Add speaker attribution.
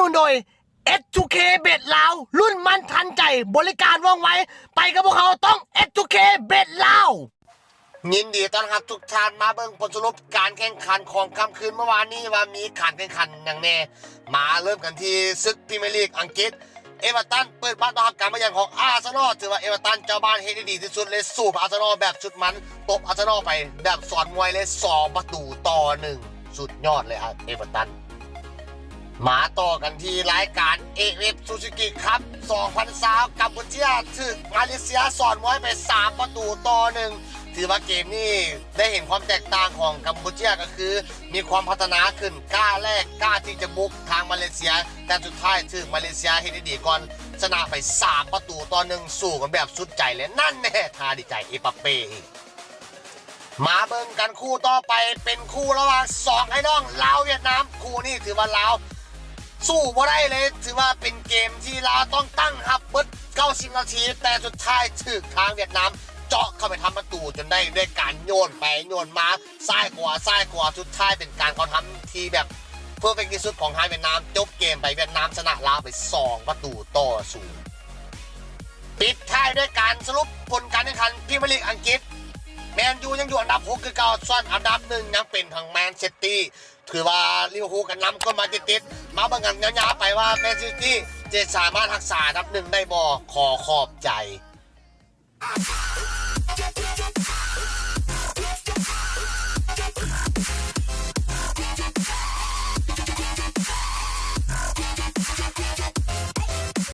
Speaker 1: ดูโดยเบ็ดลาว รุ่นมันทันใจบริการว่องไว ไปกับพวกเขาต้อง X2K เบ็ดลาวยินดีต้อนรับทุกท่านมาเบิ่งผลสรุปการแข่งขันของค่ำคืนเมื่อวานนี้ว่ามีการแข่งขันอย่างแน่มาเริ่มกันที่ศึกพรีเมียร์ลีกอังกฤษเอเวอร์ตันเปิดบ้านต้อนรับการมาเยือนของอาร์เซนอลถือว่าเอเวอร์ตันเจ้าบ้านเฮดดีที่สุดเลยสู้อาร์เซนอลแบบสุดมันตบอาร์เซนอลไปแบบสอนมวยเลยสองประตูต่อหนึ่งสุดยอดเลยครับเอเวอร์ตัน มาต่อกันที่รายการเอเวฟซูซูกิครับ2003กัมพูชาถึกมาเลเซียสอนมวยไป 3 ประตูต่อหนึ่งถือว่าเกมนี้ได้เห็นความแตกต่างของกัมพูชาก็คือ มีความพัฒนาขึ้นกล้าแรกกล้าที่จะบุกทางมาเลเซีย แต่สุดท้ายถึกมาเลเซียเฮดได้ดีก่อนชนะไป 3 ประตูต่อหนึ่งสู้กันแบบสุดใจเลยนั่นแน่ทาดีใจเอปเป้มาเบิ่งกันคู่ต่อไปเป็นคู่ระหว่างสองไอ้น้องลาวเวียดนามคู่นี้ถือว่าลาว สู้บ่ได้เลย ถือว่าเป็นเกมที่ลาต้องตั้งฮับเบิร์ด90 นาที แต่สุดท้ายถึกทางเวียดนามเจาะเข้าไปทำประตูจนได้ด้วยการโยนไปโยนมาซ้ายขวาซ้ายขวาสุดท้ายเป็นการเขาทำทีแบบเพอร์เฟกที่สุดของไทางเวียดนามจบเกมไปเวียดนามชนะลาวไป 2 ประตูต่อศูนย์ปิดท้ายด้วยการสรุปผลการแข่งขันพรีเมียร์ลีกอังกฤษแมนยูยังอยู่อันดับ 6 คือเก่าส่วนอันดับหนึ่งยังเป็นทางแมนเชสเตี้ ถือว่าลิเวอร์พูลกันนำก็มาติดๆมาบังกันยาวๆไปว่าแมนเชสเตี้จะสามารถรักษาทับหนึ่งได้บ่ขอขอบใจ